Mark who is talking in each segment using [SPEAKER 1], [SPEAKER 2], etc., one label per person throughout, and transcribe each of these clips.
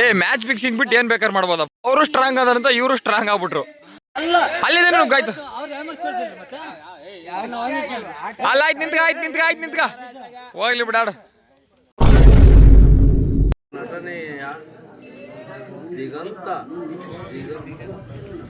[SPEAKER 1] ಏ match fixing ಬಿಟ್ಟು ಏನ್ ಬೇಕಾದ್ರೆ ಮಾಡ್ಬೋದ? ಅವರು ಸ್ಟ್ರಾಂಗ್ ಅದಾರಂತ ಇವರು ಸ್ಟ್ರಾಂಗ್ ಆಗ್ಬಿಟ್ರು. ಅಲ್ಲಿದೆ ನುಗ್ಗಾಯ್ತು ಅಲ್ಲ, ಆಯ್ತು ನಿಂತ್ಕ ಆಯ್ತು ನಿಂತ್ಕ ಆಯ್ತು ನಿಂತ್ಕ. ಹೋಗ್ಲಿ ಬಿಡಾಡು
[SPEAKER 2] ದಿಗಂತ ದಿಗಂತ.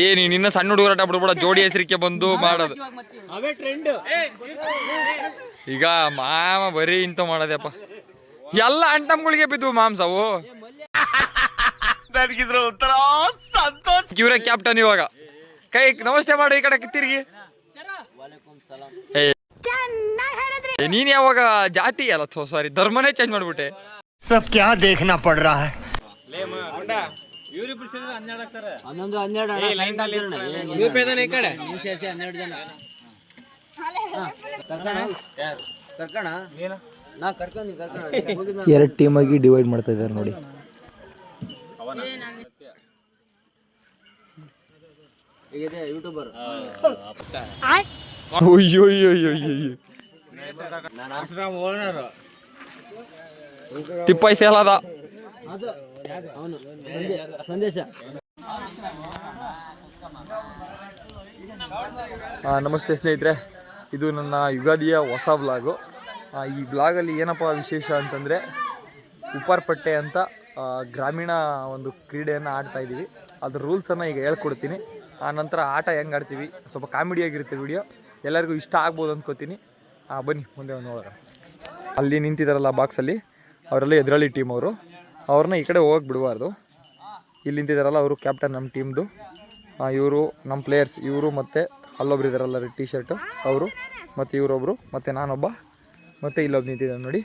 [SPEAKER 1] ಏ ನೀ ಇನ್ನ ಸಣ್ಣ ಹುಡುಗರಾಟ ಬಿಡ್ಬೇಡ ಜೋಡಿ ಹೆಸರಿಕೆ ಬಂದು ಮಾಡೋದು. ಈಗ ಮಾಮ ಬರೀ ಇಂತ ಮಾಡೋದಪ್ಪ. ಎಲ್ಲ ಅಂಟಮ್ಗಳಿಗೆ ಬಿದ್ದು ಮಾಂಸವು. ಇವ್ರ ಕ್ಯಾಪ್ಟನ್ ಇವಾಗ. ಕೈ ನಮಸ್ತೆ ಮಾಡು ಈ ಕಡೆ ತಿರುಗಿ. ನೀನ್ ಯಾವಾಗ ಜಾತಿ ಅಲ್ಲ? ಸಾರಿ ಧರ್ಮನೇ ಚೇಂಜ್ ಮಾಡ್ಬಿಟ್ಟೆ.
[SPEAKER 3] ಸಬ್ ಕ್ಯಾ ದೇಖನಾ ಪಡ್ರಾ
[SPEAKER 4] ಹನ್ನೊಂದು ಹನ್ನೆರಡು ಹನ್ನೆರಡು ಜನ. ಕರ್ಕಣ. ನಾ ಕರ್ಕೊಂಡಿ ಹೋಗಿದ್
[SPEAKER 1] ಎರಡು ಟೀಮ್ ಆಗಿ ಡಿವೈಡ್ ಮಾಡ್ತಾ ಇದ್ದಾರೆ ನೋಡಿ.
[SPEAKER 4] ಯೂಟ್ಯೂಬರ್
[SPEAKER 1] ಅಯ್ಯೋ ಅಯ್ಯೋ
[SPEAKER 4] ಅವನು
[SPEAKER 1] ನಮಸ್ತೆ ಸ್ನೇಹಿತರೆ. ಇದು ನನ್ನ ಯುಗಾದಿಯ ಹೊಸ ಬ್ಲಾಗು ಈ ವ್ಲಾಗಲ್ಲಿ ಏನಪ್ಪ ವಿಶೇಷ ಅಂತಂದರೆ ಉಪ್ಪಾರಪಟ್ಟೆ ಅಂತ ಗ್ರಾಮೀಣ ಒಂದು ಕ್ರೀಡೆಯನ್ನು ಆಡ್ತಾ ಇದ್ದೀವಿ ಅದ್ರ ರೂಲ್ಸನ್ನು ಈಗ ಹೇಳ್ಕೊಡ್ತೀನಿ. ಆ, ನಂತರ ಆಟ ಹೆಂಗೆ ಆಡ್ತೀವಿ? ಸ್ವಲ್ಪ ಕಾಮಿಡಿಯಾಗಿರುತ್ತೆ ವಿಡಿಯೋ ಎಲ್ಲರಿಗೂ ಇಷ್ಟ ಆಗ್ಬೋದು ಅಂದ್ಕೋತೀನಿ ಬನ್ನಿ, ಮುಂದೆ ಒಂದು ನೋಡೋಣ. ಅಲ್ಲಿ ನಿಂತಿದ್ದಾರಲ್ಲ ಬಾಕ್ಸಲ್ಲಿ ಅವರೆಲ್ಲ ಎದುರಳ್ಳಿ ಟೀಮ್ ಅವರು. ಅವ್ರನ್ನ ಈ ಕಡೆ ಹೋಗಕ್ಕೆ ಬಿಡಬಾರ್ದು. ಇಲ್ಲಿ ನಿಂತಿದ್ದಾರಲ್ಲ ಅವರು ಕ್ಯಾಪ್ಟನ್ ನಮ್ಮ ಟೀಮ್ದು ಇವರು ನಮ್ಮ ಪ್ಲೇಯರ್ಸ್ ಇವರು ಮತ್ತು ಅಲ್ಲೊಬ್ರು ಇದ್ದಾರಲ್ಲ ಟಿ ಶರ್ಟು ಅವರು ಮತ್ತು ಇವರೊಬ್ಬರು ಮತ್ತು ನಾನೊಬ್ಬ ಮತ್ತು ಇಲ್ಲೊಬ್ಬ ನಿಂತಿದ್ದಾನೆ ನೋಡಿ.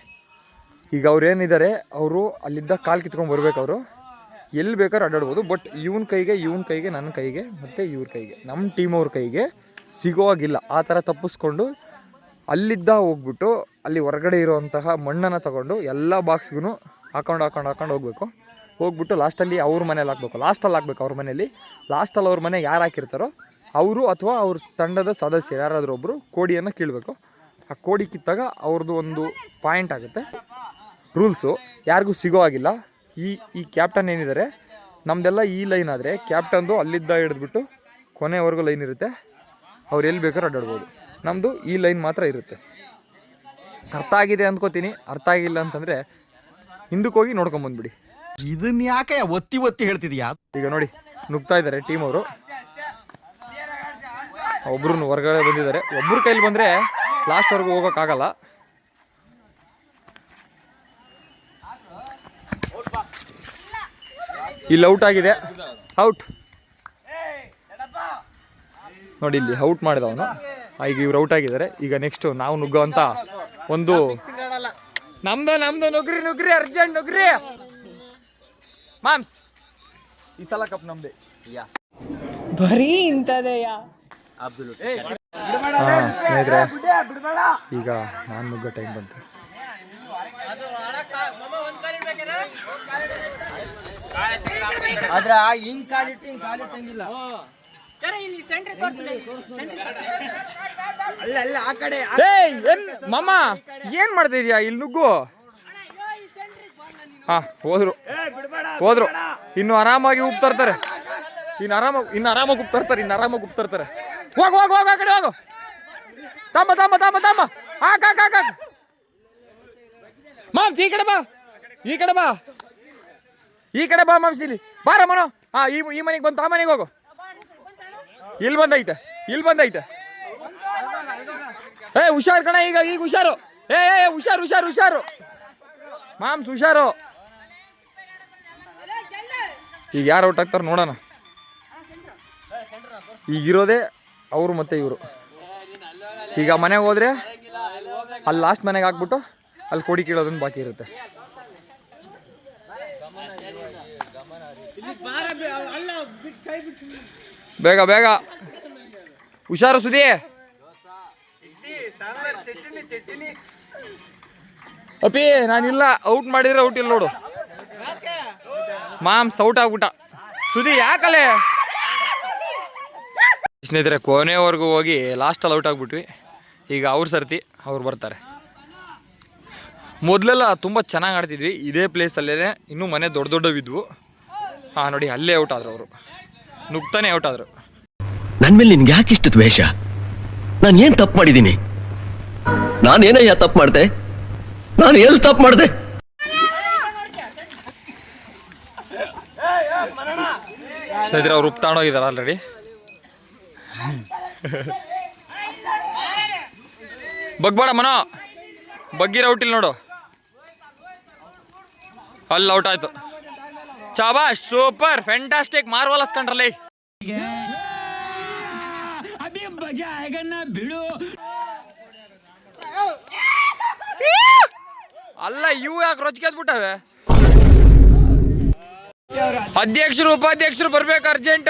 [SPEAKER 1] ಈಗ ಅವ್ರು ಏನಿದ್ದಾರೆ ಅವರು ಅಲ್ಲಿದ್ದ ಕಾಲು ಕಿತ್ಕೊಂಡು ಬರ್ಬೇಕು ಅವರು. ಎಲ್ಲಿ ಬೇಕಾದ್ರೂ ಅಡ್ಡಾಡ್ಬೋದು ಬಟ್ ಇವನ ಕೈಗೆ ಇವನ ಕೈಗೆ ನನ್ನ ಕೈಗೆ ಮತ್ತು ಇವ್ರ ಕೈಗೆ ನಮ್ಮ ಟೀಮ್ ಅವ್ರ ಕೈಗೆ ಸಿಗೋವಾಗಿಲ್ಲ. ಆ ಥರ ತಪ್ಪಿಸ್ಕೊಂಡು ಅಲ್ಲಿದ್ದ ಹೋಗ್ಬಿಟ್ಟು, ಅಲ್ಲಿ ಹೊರಗಡೆ ಇರುವಂತಹ ಮಣ್ಣನ್ನು ತಗೊಂಡು ಎಲ್ಲ ಬಾಕ್ಸ್ಗೂ ಹಾಕೊಂಡು ಹಾಕೊಂಡು ಹಾಕೊಂಡು ಹೋಗ್ಬೇಕು. ಹೋಗ್ಬಿಟ್ಟು ಲಾಸ್ಟಲ್ಲಿ ಅವ್ರ ಮನೇಲಿ ಹಾಕ್ಬೇಕು. ಲಾಸ್ಟಲ್ಲಿ ಹಾಕ್ಬೇಕು ಅವ್ರ ಮನೇಲಿ. ಲಾಸ್ಟಲ್ಲಿ ಅವ್ರ ಮನೆ ಯಾರು ಹಾಕಿರ್ತಾರೋ ಅವರು ಅಥವಾ ಅವ್ರ ತಂಡದ ಸದಸ್ಯರು, ಯಾರಾದರೂ ಒಬ್ಬರು ಕೋಡಿಯನ್ನು ಕೀಳಬೇಕು. ಆ ಕೋಡಿ ಕಿತ್ತಾಗ ಅವ್ರದ್ದು ಒಂದು ಪಾಯಿಂಟ್ ಆಗುತ್ತೆ. ರೂಲ್ಸು, ಯಾರಿಗೂ ಸಿಗೋ ಆಗಿಲ್ಲ ಈ ಈ ಕ್ಯಾಪ್ಟನ್ ಏನಿದ್ದಾರೆ ನಮ್ಮದೆಲ್ಲ ಈ ಲೈನ್ ಆದರೆ ಕ್ಯಾಪ್ಟನ್ದು ಅಲ್ಲಿದ್ದ ಹಿಡಿದ್ಬಿಟ್ಟು ಕೊನೆವರೆಗೂ ಲೈನ್ ಇರುತ್ತೆ. ಅವ್ರು ಎಲ್ಲಿ ಬೇಕಾದ್ರೂ ಅಡ್ಡಾಡ್ಬೋದು. ನಮ್ಮದು ಈ ಲೈನ್ ಮಾತ್ರ ಇರುತ್ತೆ. ಅರ್ಥ ಆಗಿದೆ ಅಂದ್ಕೋತೀನಿ. ಅರ್ಥ ಆಗಿಲ್ಲ ಅಂತಂದರೆ ಹಿಂದಕ್ಕೆ ಹೋಗಿ ನೋಡ್ಕೊಂಬಂದ್ಬಿಡಿ
[SPEAKER 3] ಇದನ್ನ ಯಾಕೆ ಒತ್ತಿ ಒತ್ತಿ ಹೇಳ್ತಿದ್ಯಾ?
[SPEAKER 1] ಈಗ ನೋಡಿ ನುಗ್ತಾ ಇದ್ದಾರೆ ಟೀಮ್ ಅವರು. ಒಬ್ರು ಹೊರಗಡೆ ಬಂದಿದ್ದಾರೆ. ಒಬ್ರು ಕೈಲಿ ಬಂದರೆ ಲಾಸ್ಟ್ವರೆಗೂ ಹೋಗೋಕ್ಕಾಗಲ್ಲ ಇಲ್ಲಿ ಔಟ್ ಆಗಿದೆ. ಔಟ್ ನೋಡಿ ಇಲ್ಲಿ ಔಟ್ ಮಾಡಿದ ಅವನು. ಈಗ ಇವ್ರು ಔಟ್ ಆಗಿದ್ದಾರೆ. ಈಗ ನೆಕ್ಸ್ಟ್ ನಾವು ನುಗ್ಗೋಂತ ಒಂದು ನಮ್ದು ನಮ್ದು ನುಗ್ರಿ ನುಗ್ರಿ ಅರ್ಜೆಂಟ್ ನುಗ್ರಿ. ಮಾಮ್ಸ್ ಈ ಸಲ ಕಪ್ ನಮ್ದೆ.
[SPEAKER 5] ಬರೀ ಇಂಥದೆಯಾ?
[SPEAKER 1] ಹಾ ಸ್ನೇಹಿತರೆ ಈಗ ನಾನು ನುಗ್ಗೋ ಟೈಮ್ ಬಂತು.
[SPEAKER 4] ಆದ್ರೆ ಹಿಂಗ್ ಕಾಲಿಟ್ಟು ಹಿಂಗ್ ಕಾಲಿ ತಂಗಿಲ್ಲ
[SPEAKER 1] ಕಡೆ ಏನ್ ಮಮ್ಮ ಏನ್ ಮಾಡ್ತಾ ಇದೀಯಾ? ಇಲ್ಲಿ ನುಗ್ಗು. ಹಾ ಹೋದ್ರು. ಹೋದ್ರು. ಇನ್ನು ಆರಾಮಾಗಿ ಉಪ್ತರ್ತಾರೆ ಇನ್ನು ಆರಾಮಾಗಿ ಇನ್ನು ಆರಾಮಾಗಿ ಉಪ್ತರ್ತಾರೆ ಇನ್ನು ಆರಾಮಾಗಿ ಉಪ್ತರ್ತಾರೆ ಹೋಗ್ ಹೋಗ್ ಹೋಗ್ ಆ ಕಡೆ ಹೋಗು. ತಮ್ಮ ತಮ್ಮ ತಮ್ಮ ತಮ್ಮ. ಹಾಕ್ ಹಾಕ್ ಹಾಕ್ ಹಾಕ್. ಮಾಮ್ಸ್ ಈ ಕಡೆ ಬಾ. ಈ ಕಡೆ ಬಾ. ಈ ಕಡೆ ಬಾ ಮಾಮ್ಸ್ ಇಲ್ಲಿ. ಬಾರ ಮನೋ ಹಾ ಈ ಈ ಮನೆಗೆ ಬಂತು ಆ ಮನೆಗೆ ಹೋಗು. ಇಲ್ಲಿ ಬಂದೈತೆ ಇಲ್ಲಿ ಬಂದೈತೆ. ಏ, ಹುಷಾರು ಕಣ, ಈಗ ಈಗ ಹುಷಾರು. ಏ ಏ ಹುಷಾರು ಹುಷಾರು ಹುಷಾರು. ಮಾಮ್ಸ್ ಹುಷಾರು. ಈಗ ಯಾರು ಔಟ್ ಆಗ್ತಾರೆ ನೋಡೋಣ. ಈಗಿರೋದೇ ಅವರು ಮತ್ತೆ ಇವರು. ಈಗ ಮನೆಗೆ ಹೋದ್ರೆ ಅಲ್ಲಿ ಲಾಸ್ಟ್ ಮನೆಗೆ ಹಾಕ್ಬಿಟ್ಟು ಅಲ್ಲಿ ಕೋಡಿ ಕೀಳೋದನ್ನ ಬಾಕಿ ಇರುತ್ತೆ. ಬೇಗ ಬೇಗ. ಹುಷಾರು ಸುದಿ ಅಪ್ಪಿ ನಾನಿಲ್ಲ. ಔಟ್ ಮಾಡಿದ್ರೆ ಔಟ್ ಇಲ್ಲ ನೋಡು. ಮಾಮ್ಸ್ ಔಟ್ ಆಗ್ಬಿಟ್ಟ. ಸುದಿ ಯಾಕಲೆ? ಸ್ನೇಹಿತರೆ ಕೊನೆವರೆಗೂ ಹೋಗಿ ಲಾಸ್ಟಲ್ಲಿ ಔಟ್ ಆಗ್ಬಿಟ್ವಿ. ಈಗ ಅವ್ರ ಸರ್ತಿ ಅವ್ರು ಬರ್ತಾರೆ. ಮೊದಲೆಲ್ಲ ತುಂಬ ಚೆನ್ನಾಗಿ ಆಡ್ತಿದ್ವಿ. ಇದೇ ಪ್ಲೇಸಲ್ಲೇ ಇನ್ನೂ ಮನೆ ದೊಡ್ಡ ದೊಡ್ಡವಿದ್ವು. ಹಾಂ ನೋಡಿ ಅಲ್ಲೇ ಔಟ್ ಆದ್ರು ಅವರು. ನುಗ್ತಾನೆ ಔಟ್ ಆದರು.
[SPEAKER 6] ನನ್ನ ಮೇಲೆ ನಿನ್ಗೆ ಯಾಕೆ ಇಷ್ಟು ದ್ವೇಷ? ನಾನು ಏನು ತಪ್ಪು ಮಾಡಿದ್ದೀನಿ ನಾನೇನಯ್ಯ ತಪ್ಪು ಮಾಡಿದೆ? ನಾನು ಎಲ್ಲಿ ತಪ್ಪು ಮಾಡ್ದೆ?
[SPEAKER 1] ಸ್ನೇಹಿತರೆ ಅವ್ರು ಉಪ್ಪು ತಗೊಂಡೋಗಿದ್ದಾರೆ ಆಲ್ರೆಡಿ ಬಗ್ಬೇಡ ಮನೋ. ಬಗ್ಗಿರ ರೌಟ್ ಇಲ್ಲ ನೋಡು. ಅಲ್ಲಿ ಔಟ್ ಆಯ್ತು. ಚಾಬಾ ಸೂಪರ್ ಫ್ಯಾಂಟಾಸ್ಟಿಕ್ ಮಾರ್ವಲಸ್ ಕಂಡ್ರಲ್ಲಿ ಅಲ್ಲ, ಇವು ಯಾಕೆ ರೊಚ್ಕೆದ್ಬಿಟ್ಟವೆ ಅಧ್ಯಕ್ಷರು, ಉಪಾಧ್ಯಕ್ಷರು ಬರ್ಬೇಕು ಅರ್ಜೆಂಟ್.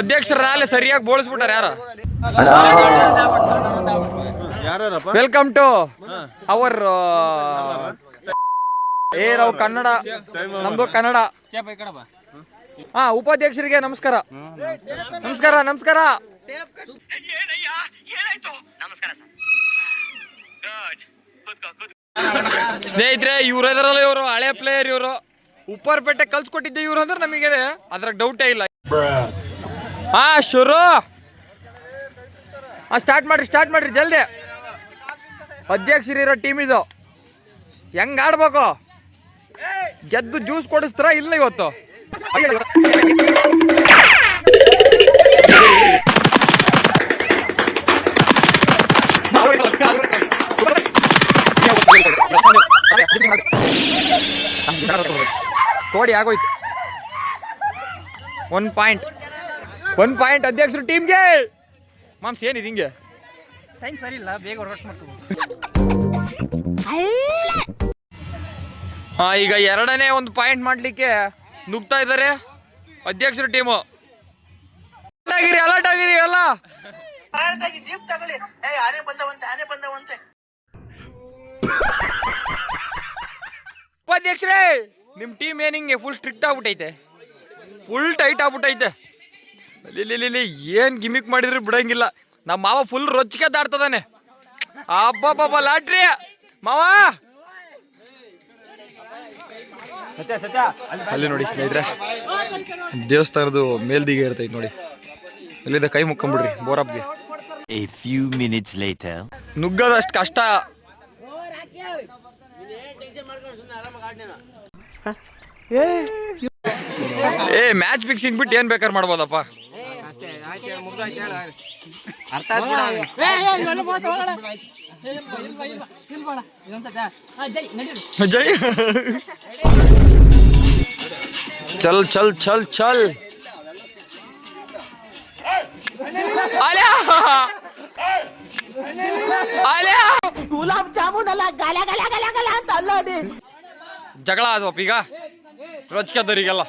[SPEAKER 1] ಅಧ್ಯಕ್ಷರ ಸರಿಯಾಗಿ ಬೋಳಿಸ್ಬಿಟ್ಟಾರ ಯಾರ? ವೆಲ್ಕಮ್ ಟು ಅವರ್ ಏ, ನಾವು ಕನ್ನಡ, ನಮ್ದು ಕನ್ನಡ. ಹಾ ಉಪಾಧ್ಯಕ್ಷರಿಗೆ ನಮಸ್ಕಾರ. ನಮಸ್ಕಾರ ನಮಸ್ಕಾರ. ಸ್ನೇಹಿತರೆ ಇವ್ರ ಎದರಲ್ಲ ಇವರು ಹಳೆ ಪ್ಲೇಯರ್ ಇವರು. ಉಪ್ಪರ್ಪೇಟೆ ಕಲ್ಸ್ಕೊಟ್ಟಿದ್ದೆ ಇವ್ರು ಅಂದ್ರೆ ನಮಗೆ ಅದ್ರಾಗ ಡೌಟೇ ಇಲ್ಲ. ಹಾ ಶುರು. ಹಾ ಸ್ಟಾರ್ಟ್ ಮಾಡ್ರಿ ಸ್ಟಾರ್ಟ್ ಮಾಡ್ರಿ ಜಲ್ದಿ. ಅಧ್ಯಕ್ಷರಿರೋ ಟೀಮ್ ಇದು. ಹೆಂಗ್ ಆಡ್ಬೇಕು? ಗೆದ್ದು ಜ್ಯೂಸ್ ಕೊಡಿಸ್ತಾರ ಇಲ್ಲ ಇವತ್ತು? ಕೋಡಿ ಆಗೋಯ್ತು. ಒನ್ ಪಾಯಿಂಟ್ ಒನ್ ಪಾಯಿಂಟ್ ಅಧ್ಯಕ್ಷರು ಟೀಮ್ಗೆ. ಮಾಮ್ಸ್ ಏನಿದೆ ಹಿಂಗೆ?
[SPEAKER 7] ಟೈಮ್ ಸರಿ ಇಲ್ಲ ಬೇಗ ಹೊರಗಟ್ಟು ಮಾಡ್ತೀವಿ
[SPEAKER 1] ಹಾ ಈಗ ಎರಡನೇ ಒಂದು ಪಾಯಿಂಟ್ ಮಾಡ್ಲಿಕ್ಕೆ ನುಗ್ತಾ ಇದ್ದಾರೆ. ಅಧ್ಯಕ್ಷರ ಟೀಮು. ಆಗಿರಿ ಅಲರ್ಟ್ ಆಗಿರಿ ಎಲ್ಲ. ಉಪಾಧ್ಯಕ್ಷರೇ ನಿಮ್ ಟೀಮ್ ಏನ್ ಹಿಂಗೆ ಫುಲ್ ಸ್ಟ್ರಿಕ್ಟ್ ಆಗ್ಬಿಟ್ಟೈತೆ? ಫುಲ್ ಟೈಟ್ ಆಗ್ಬಿಟ್ಟೈತೆ. ಇಲ್ಲಿ ಇಲ್ಲಿ ಏನ್ ಗಿಮಿಕ್ ಮಾಡಿದ್ರು ಬಿಡಂಗಿಲ್ಲ. ನಮ್ಮ ಮಾವ ಫುಲ್ ರೊಚ್ಚಿಗೆ ದಾಡ್ತದಾನೆ ಅಬ್ಬಬ್ಬಬ್ಬ ಲಾಟ್ರಿ. ಮಾವ! ಅಲ್ಲಿ ನೋಡಿ ಸ್ನೇಹಿತರೆ. ದೇವಸ್ಥಾನದ ಮೇಲ್ದಿಗೆ ಇರ್ತೈತೆ ನೋಡಿ. ಅಲ್ಲಿಂದ ಕೈ ಮುಕ್ಕೊಂಬಿಡ್ರಿ ಬೋರಪ್ಗೆ.
[SPEAKER 8] ಎ ಫ್ಯೂ ಮಿನಿಟ್ಸ್ ಲೇಟರ್
[SPEAKER 1] ನುಗ್ಗದಷ್ಟು ಕಷ್ಟ. ಏ ಮ್ಯಾಚ್ ಫಿಕ್ಸಿಂಗ್ ಬಿಟ್ಟು ಏನ್ ಬೇಕಾದ್ರೆ ಮಾಡ್ಬೋದಪ್ಪ. ಜೈ ಚಲ್ ಚಲ್ ಚಲ್ ಚಲ್ ಆಲ್ಯಾ ಆಲ್ಯಾ ಜಗಳ ಆದ್ವಪ್ಪ ಈಗ ರೊಚ್ಕದ್ದರಿಗೆಲ್ಲ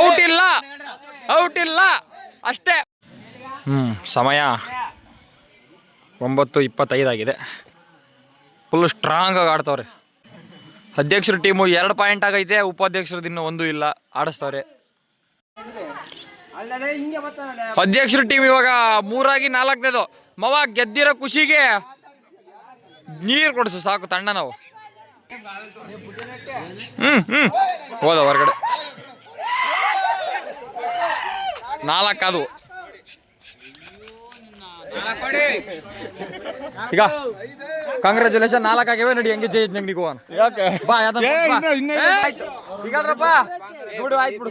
[SPEAKER 1] ಔಟ್ ಇಲ್ಲ ಔಟ್ ಇಲ್ಲ ಅಷ್ಟೇ. ಹ್ಮ್ ಸಮಯ ಒಂಬತ್ತು ಇಪ್ಪತ್ತೈದಾಗಿದೆ ಫುಲ್ ಸ್ಟ್ರಾಂಗ್ ಆಗಿ ಆಡ್ತವ್ರೆ. ಅಧ್ಯಕ್ಷರ ಟೀಮು ಎರಡು ಪಾಯಿಂಟ್ ಆಗೈತೆ ಉಪಾಧ್ಯಕ್ಷರದ್ದು ಇನ್ನೂ ಒಂದು ಇಲ್ಲ. ಆಡಿಸ್ತವ್ರೆ. ಅಧ್ಯಕ್ಷರ ಟೀಮ್ ಇವಾಗ ಮೂರಾಗಿ ನಾಲ್ಕನೇದು. ಮವ ಗೆದ್ದಿರೋ ಖುಷಿಗೆ ನೀರು ಕೊಡಿಸು ಸಾಕು ತಣ್ಣ ನಾವು. ಹ್ಮ್ ಹ್ಮ್. ಹೋದ ಹೊರಗಡೆ. ನಾಲ್ಕಾದವು ಈಗ ಕಂಗ್ರ್ಯಾಚುಲೇಷನ್ ನಾಲ್ಕು ಆಗಿವೆ. ನೋಡಿ ಹೆಂಗೆ ಜೈ ನಂಗೆ ಹೋಗೋಣ ಬಾ ಯಾವ್ದೋ ಈಗಲ್ರಪ್ಪ. ಬಿಡು ಆಯ್ತು ಬಿಡು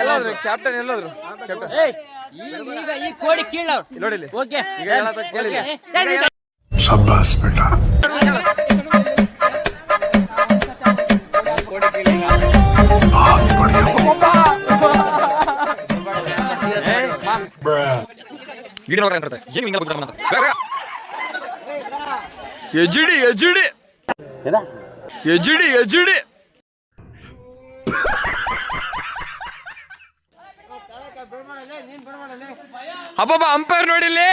[SPEAKER 1] ಎಲ್ಲಾದ್ರು ಕ್ಯಾಪ್ಟನ್ ಎಲ್ಲಾದ್ರು
[SPEAKER 7] ಈ ಕೋಡಿ ಕೀಳವ್ರು ಓಕೆ
[SPEAKER 1] ಈಗ ಅಬ್ಬಬ್ಬ ಅಂಪೈರ್ ನೋಡಿಲ್ಲಿ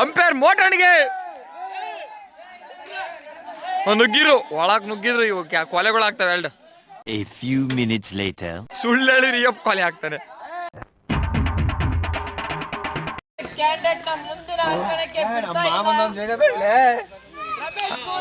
[SPEAKER 1] ಅಂಪೈರ್ ಮೋಟಣ್ಗೆ. ನುಗ್ಗಿರು ಒಳಗ್ ನುಗ್ಗಿದ್ರು ಇವು ಕ್ಯಾ- ಕೊಲೆಗಳು ಆಗ್ತವೆ ಎರಡು.
[SPEAKER 8] A few minutes later.
[SPEAKER 1] ಸುಳ್ಳು ಹೇಳಿರಿ ಯಪ್ಪ ಕೊಲೆ ಆಗ್ತಾನೆ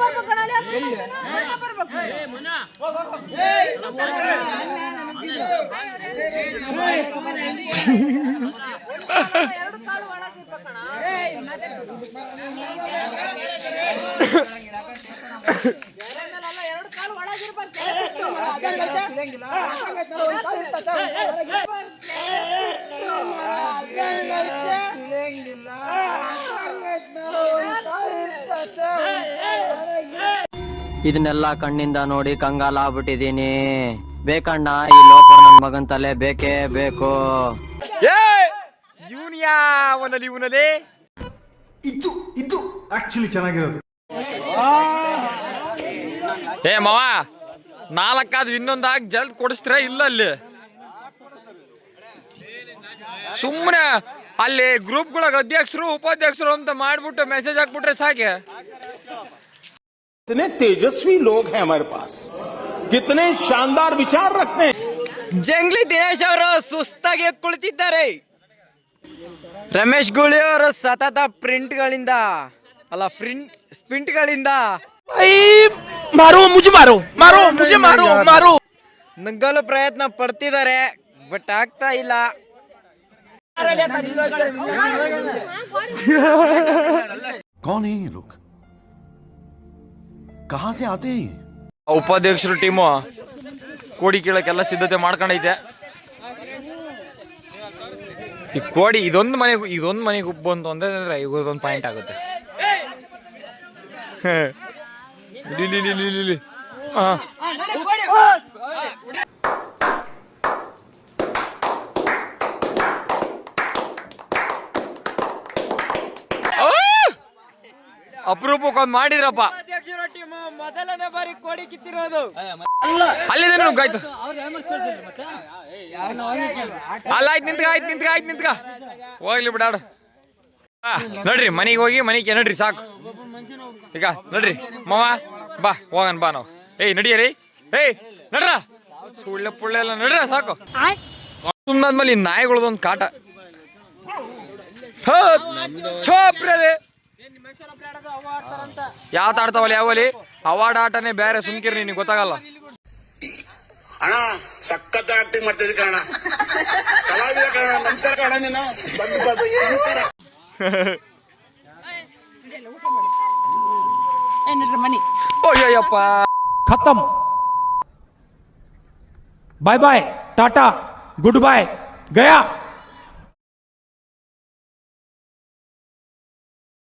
[SPEAKER 1] ಬರ್ಬೇಕು ಕಣಲೆ ಮುಂದೆ ಬರ್ಬೇಕು ಏ ಮುನ್ನ
[SPEAKER 8] ಎರಡು ಕಾಲು ಒಳಗೆ
[SPEAKER 4] ಇದನ್ನೆಲ್ಲ ಕಣ್ಣಿಂದ ನೋಡಿ ಕಂಗಾಲ ಆಗ್ಬಿಟ್ಟಿದೀನಿ ಬೇಕಣ್ಣ ಈ ಲೋಪ ನನ್ ಮಗನ್ ತಲೆ ಬೇಕೇ ಬೇಕು.
[SPEAKER 1] ಇವನಲ್ಲಿ?
[SPEAKER 3] ಇದು ಇದು ಆಕ್ಚುಲಿ ಚೆನ್ನಾಗಿರೋದು.
[SPEAKER 1] ಏ ಮಾವ ನಾಲ್ಕಾದ್ ಇನ್ನೊಂದಾಗಿ ಜಲ್ದ್ ಕೊಡಿಸ್ತೀರ ಇಲ್ಲ ಅಲ್ಲಿ? ಸುಮ್ಮನೆ ಅಲ್ಲಿ ಗ್ರೂಪ್ಗಳಿಗೆ ಅಧ್ಯಕ್ಷರು ಉಪಾಧ್ಯಕ್ಷರು ಅಂತ ಮಾಡ್ಬಿಟ್ಟು ಮೆಸೇಜ್ ಹಾಕ್ಬಿಟ್ರೆ ಸಾಕೆ?
[SPEAKER 9] कितने तेजस्वी लोग हैं हमारे पास कितने शानदार विचार रखते हैं
[SPEAKER 2] ಜಂಗ್ಲಿ ದಿನೇಶ್ ಅವರು ಸುಸ್ತಾಗಿ ಕುಳಿತಿದ್ದಾರೆ ರಮೇಶ್ ಗುಳಿ ಅವರು ಸತತ ಪ್ರಿಂಟ್ಗಳಿಂದ ಅಲ್ಲ ಪ್ರಿಂಟ್ ಸ್ಪಿಂಟ್ಗಳಿಂದ
[SPEAKER 9] मारो मुझे मारो मारो मुझे मारो मारो
[SPEAKER 2] ನುಗ್ಗಲು ಪ್ರಯತ್ನ ಪಡ್ತಿದ್ದಾರೆ ಬಟ್ ಆಗ್ತಾ ಇಲ್ಲ
[SPEAKER 3] कौन है ये लोग कहां से आते हैं ये
[SPEAKER 1] ಆ ಉಪಾಧ್ಯಕ್ಷರು ಟೀಮು ಕೋಡಿ ಕೀಳಕ್ಕೆಲ್ಲ ಸಿದ್ಧತೆ ಮಾಡ್ಕೊಂಡೈತೆ ಈ ಕೋಡಿ ಇದೊಂದು ಮನೆಗೆ ಇದೊಂದು ಮನೆಗೆ ಬಂತು ಅಂತಂದ್ರೆ ಇದೊಂದು ಪಾಯಿಂಟ್ ಆಗುತ್ತೆ ಇಲ್ಲಿ, ಇಲ್ಲಿ, ಇಲ್ಲಿ, ಇಲ್ಲಿ, ಇಲ್ಲಿ. ಹಾ. ಆ! ಅಪರೂಪಕ್ಕೆ ಒಂದು ಮಾಡಿದ್ರಪ್ಪ
[SPEAKER 2] ಅಧ್ಯಕ್ಷರ ಟೀಮು ಮೊದಲನೇ ಬಾರಿ ಕೋಡಿ ಕಿತ್ತಿರೋದು.
[SPEAKER 1] ಅಲ್ಲಿದೆ ನುಗ್ಗಾಯ್ತು ಅಲ್ಲ ಆಯ್ತು ನಿಂತ್ಕ ಆಯ್ತು ನಿಂತ್ಕ ಆಯ್ತು ನಿಂತ್ಕ. ಹೋಗ್ಲಿ ಬಿಡಾಡು ನೋಡ್ರಿ ಮನೆಗೆ ಹೋಗಿ ಮನೆಗೆ ನೋಡ್ರಿ ಸಾಕು. ಈಗ ನೋಡ್ರಿ ಮಾವ ಬಾ ಹೋಗನ್ ಬಾ ನಾವು. ಏಯ್ ನಡಿಯರಿ. ಏಯ್ ನಡ್ರ. ಸುಳ್ಳೆ ಪುಳ್ಳೆ ಎಲ್ಲ ನಡ್ರ ಸಾಕು. ಸುಮ್ಮನಾದ್ಮೇಲೆ ಈ ನಾಯಿಗಳದೊಂದು ಕಾಟ. ಛೋಪ್ರೆ ಯಾವತ್ತು ಆಡ್ತಾವಲ್ಲ ಯಾವಲ್ಲಿ ಅವಾರ್ಡ್ ಆಟನೆ ಬೇರೆ ಸುಮ್ಕಿರಿ ನಿನಗೆ ಗೊತ್ತಾಗಲ್ಲ.
[SPEAKER 10] ಅಣ್ಣ ಸಖತ್ ಆಕ್ಟಿಂಗ್ ಮಾಡ್ತಿದ್ದೆ ಕಣ ಕಲಾವಿದ ಕಣ ನಮಸ್ಕಾರ ಕಣ ನಿನ್ನ ಬಂದು ಬಂದು ನಮಸ್ಕಾರ.
[SPEAKER 1] ಓಯ್ಯಪ್ಪ
[SPEAKER 9] ಖತಮ್ bye bye tata good bye Gaya